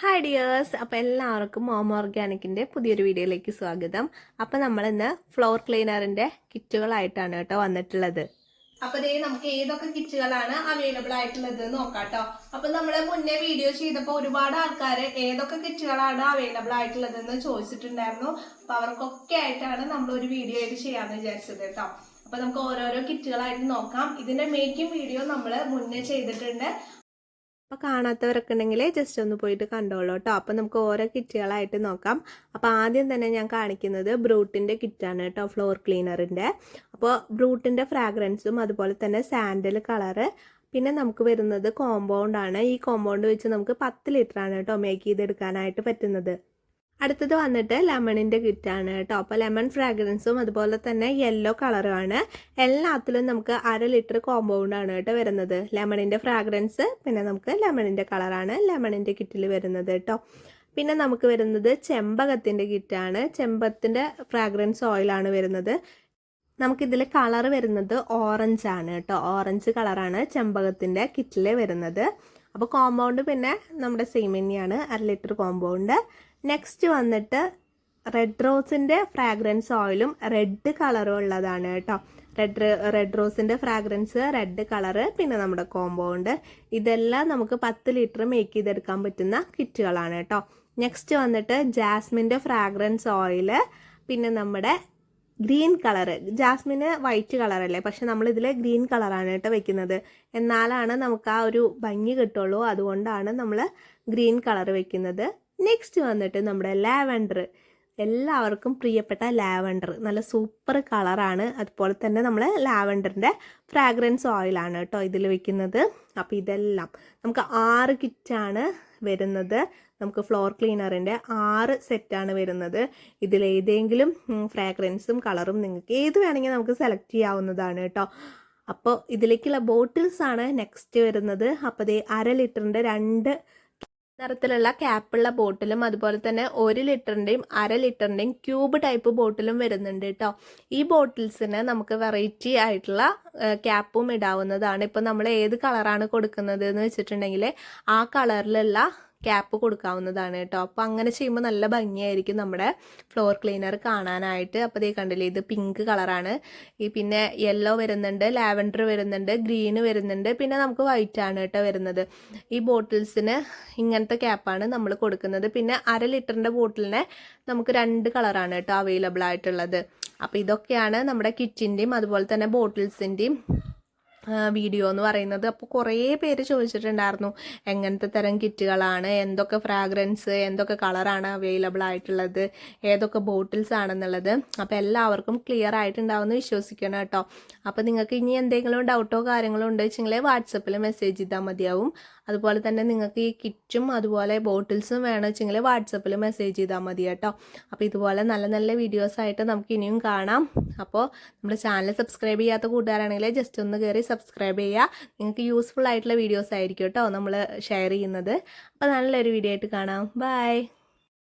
Hi dears അപ്പോൾ എല്ലാവർക്കും mom ഓർഗാനിക്കിന്റെ പുതിയൊരു വീഡിയോയിലേക്ക് സ്വാഗതം. അപ്പോൾ നമ്മൾ ഇന്ന് ഫ്ലോർ ക്ലീനറിന്റെ കിറ്റുകളായിട്ടാണ് കേട്ടോ വന്നിട്ടുള്ളത്. അപ്പോൾ ഇതേ നമുക്ക് ഏതൊക്കെ കിറ്റുകളാണ് അവൈലബിൾ ആയിട്ടുള്ളത് നോക്കാം കേട്ടോ അപ്പൊ നമ്മൾ മുന്നേ വീഡിയോ ചെയ്തപ്പോൾ ഒരുപാട് ആൾക്കാർ ഏതൊക്കെ കിറ്റുകളാണ് അവൈലബിൾ ആയിട്ടുള്ളത് എന്ന് ചോദിച്ചിട്ടുണ്ടായിരുന്നു. അപ്പൊ അവർക്കൊക്കെ ആയിട്ടാണ് നമ്മൾ ഒരു വീഡിയോ ആയിട്ട് ചെയ്യാന്ന് വിചാരിച്ചത് കേട്ടോ. അപ്പോൾ നമുക്ക് ഓരോരോ കിറ്റുകളായിട്ട് നോക്കാം. ഇതിന്റെ മേക്കിംഗ് വീഡിയോ നമ്മൾ മുന്നേ ചെയ്തിട്ടുണ്ട്. അപ്പോൾ കാണാത്തവരൊക്കെ ഉണ്ടെങ്കിൽ ജസ്റ്റ് ഒന്ന് പോയിട്ട് കണ്ടോളൂ കേട്ടോ അപ്പോൾ നമുക്ക് ഓരോ കിറ്റുകളായിട്ട് നോക്കാം. അപ്പോൾ ആദ്യം തന്നെ ഞാൻ കാണിക്കുന്നത് ബ്രൂട്ടിന്റെ കിറ്റാണ് കേട്ടോ ഫ്ലോർ ക്ലീനറിന്റെ അപ്പോൾ ബ്രൂട്ടിന്റെ ഫ്രാഗ്രൻസും അതുപോലെ തന്നെ സാൻഡൽ കളറ് പിന്നെ നമുക്ക് വരുന്നത് കോമ്പൗണ്ട് ആണ്. ഈ കോമ്പൗണ്ട് വെച്ച് നമുക്ക് പത്ത് ലിറ്ററാണ് കേട്ടോ മേക്ക് ചെയ്തെടുക്കാനായിട്ട് പറ്റുന്നത്. അടുത്തത് വന്നിട്ട് ലെമണിന്റെ കിറ്റാണ് കേട്ടോ. അപ്പോൾ ലെമൺ ഫ്രാഗ്രൻസും അതുപോലെ തന്നെ യെല്ലോ കളറുമാണ് എല്ലാത്തിലും നമുക്ക് അര ലിറ്റർ കോമ്പൗണ്ട് ആണ് കേട്ടോ വരുന്നത്. ലെമണിന്റെ ഫ്രാഗ്രൻസ് പിന്നെ നമുക്ക് ലെമണിന്റെ കളറാണ് ലെമണിന്റെ കിറ്റിൽ വരുന്നത് കേട്ടോ. പിന്നെ നമുക്ക് വരുന്നത് ചെമ്പകത്തിന്റെ കിറ്റാണ്. ചെമ്പത്തിന്റെ ഫ്രാഗ്രൻസ് ഓയിലാണ് വരുന്നത്. നമുക്കിതിൽ കളർ വരുന്നത് ഓറഞ്ച് ആണ് കേട്ടോ. ഓറഞ്ച് കളറാണ് ചെമ്പകത്തിന്റെ കിറ്റിൽ വരുന്നത്. അപ്പോൾ കോമ്പൗണ്ട് പിന്നെ നമ്മുടെ സെയിം തന്നെയാണ്. അര ലിറ്റർ കോമ്പൗണ്ട് നെക്സ്റ്റ് വന്നിട്ട് റെഡ് റോസിന്റെ ഫ്രാഗ്രൻസ് ഓയിലും റെഡ് കളറും ഉള്ളതാണ് കേട്ടോ. റെഡ് റെഡ് റോസിന്റെ ഫ്രാഗ്രൻസ് റെഡ് കളറ് പിന്നെ നമ്മുടെ കോമ്പൗണ്ട് ഇതെല്ലാം നമുക്ക് പത്ത് ലിറ്റർ മേക്ക് ചെയ്തെടുക്കാൻ പറ്റുന്ന കിറ്റുകളാണ് കേട്ടോ. നെക്സ്റ്റ് വന്നിട്ട് ജാസ്മിന്റെ ഫ്രാഗ്രൻസ് ഓയിൽ പിന്നെ നമ്മുടെ ഗ്രീൻ കളറ് ജാസ്മിന് വൈറ്റ് കളറല്ലേ പക്ഷെ നമ്മൾ ഇതിൽ ഗ്രീൻ കളറാണ് കേട്ടോ വെക്കുന്നത്. എന്നാലാണ് നമുക്ക് ആ ഒരു ഭംഗി കിട്ടുള്ളൂ. അതുകൊണ്ടാണ് നമ്മൾ ഗ്രീൻ കളർ വെക്കുന്നത്. നെക്സ്റ്റ് വന്നിട്ട് നമ്മുടെ ലാവൻഡർ. എല്ലാവർക്കും പ്രിയപ്പെട്ട ലാവൻഡർ നല്ല സൂപ്പർ കളറാണ്. അതുപോലെ തന്നെ നമ്മൾ ലാവൻഡറിന്റെ ഫ്രാഗ്രൻസ് ഓയിലാണ് കേട്ടോ ഇതിൽ വെക്കുന്നത്. അപ്പോൾ ഇതെല്ലാം നമുക്ക് ആറ് കിറ്റാണ് വരുന്നത്. നമുക്ക് ഫ്ലോർ ക്ലീനറിന്റെ ആറ് സെറ്റാണ് വരുന്നത്. ഇതിലേതെങ്കിലും ഫ്രാഗ്രൻസും കളറും നിങ്ങൾക്ക് ഏത് വേണമെങ്കിൽ നമുക്ക് സെലക്ട് ചെയ്യാവുന്നതാണ് കേട്ടോ. അപ്പോൾ ഇതിലേക്കുള്ള ബോട്ടിൽസാണ് നെക്സ്റ്റ് വരുന്നത്. അപ്പോൾ ദേ അര ലിറ്ററിന്റെ രണ്ട് നിറത്തിലുള്ള ക്യാപ്പുള്ള ബോട്ടിലും അതുപോലെ തന്നെ ഒരു ലിറ്ററിന്റെയും അര ലിറ്ററിന്റെയും ക്യൂബ് ടൈപ്പ് ബോട്ടിലും വരുന്നുണ്ട് കേട്ടോ. ഈ ബോട്ടിൽസിന് നമുക്ക് വെറൈറ്റി ആയിട്ടുള്ള ക്യാപ്പും ഇടാവുന്നതാണ്. ഇപ്പം നമ്മൾ ഏത് കളറാണ് കൊടുക്കുന്നത് എന്ന് വെച്ചിട്ടുണ്ടെങ്കിൽ ആ കളറിലുള്ള ക്യാപ്പ് കൊടുക്കാവുന്നതാണ് കേട്ടോ. അപ്പോൾ അങ്ങനെ ചെയ്യുമ്പോൾ നല്ല ഭംഗിയായിരിക്കും നമ്മുടെ ഫ്ലോർ ക്ലീനർ കാണാനായിട്ട്. അപ്പോൾ ഇതേ കണ്ടില്ലേ ഇത് പിങ്ക് കളറാണ്. ഈ പിന്നെ യെല്ലോ വരുന്നുണ്ട് ലാവൻഡർ വരുന്നുണ്ട് ഗ്രീന് വരുന്നുണ്ട് പിന്നെ നമുക്ക് വൈറ്റ് ആണ് കേട്ടോ വരുന്നത്. ഈ ബോട്ടിൽസിന് ഇങ്ങനത്തെ ക്യാപ്പാണ് നമ്മൾ കൊടുക്കുന്നത്. പിന്നെ അര ലിറ്ററിന്റെ ബോട്ടിലിന് നമുക്ക് രണ്ട് കളറാണ് കേട്ടോ അവൈലബിൾ ആയിട്ടുള്ളത്. അപ്പോൾ ഇതൊക്കെയാണ് നമ്മുടെ കിറ്റിന്റെയും അതുപോലെ തന്നെ ബോട്ടിൽസിന്റെയും വീഡിയോ എന്ന് പറയുന്നത്. അപ്പോൾ കുറേ പേര് ചോദിച്ചിട്ടുണ്ടായിരുന്നു എങ്ങനത്തെ തരം കിറ്റുകളാണ്? എന്തൊക്കെ ഫ്രാഗ്രൻസ് എന്തൊക്കെ കളറാണ് അവൈലബിൾ ആയിട്ടുള്ളത്? ഏതൊക്കെ ബോട്ടിൽസ് ആണെന്നുള്ളത്? അപ്പോൾ എല്ലാവർക്കും ക്ലിയർ ആയിട്ടുണ്ടാവുമെന്ന് വിശ്വസിക്കണം കേട്ടോ. അപ്പോൾ നിങ്ങൾക്ക് ഇനി എന്തെങ്കിലും ഡൗട്ടോ കാര്യങ്ങളോ ഉണ്ടോ വെച്ചെങ്കിൽ വാട്സപ്പിൽ മെസ്സേജ് ചെയ്താൽ മതിയാവും. അതുപോലെ തന്നെ നിങ്ങൾക്ക് ഈ കിറ്റും അതുപോലെ ബോട്ടിൽസും വേണം വെച്ചെങ്കിൽ വാട്സപ്പിൽ മെസ്സേജ് ചെയ്താൽ മതി കേട്ടോ. അപ്പോൾ ഇതുപോലെ നല്ല നല്ല വീഡിയോസ് ആയിട്ട് നമുക്ക് ഇനിയും കാണാം. അപ്പോൾ നമ്മുടെ ചാനൽ സബ്സ്ക്രൈബ് ചെയ്യാത്ത കൂട്ടുകാരാണെങ്കിൽ ജസ്റ്റ് ഒന്ന് കയറി സബ്സ്ക്രൈബ് ചെയ്യുക. നിങ്ങൾക്ക് യൂസ്ഫുൾ ആയിട്ടുള്ള വീഡിയോസ് ആയിരിക്കും കേട്ടോ നമ്മൾ ഷെയർ ചെയ്യുന്നത്. അപ്പോൾ നല്ലൊരു വീഡിയോ ആയിട്ട് കാണാം. ബൈ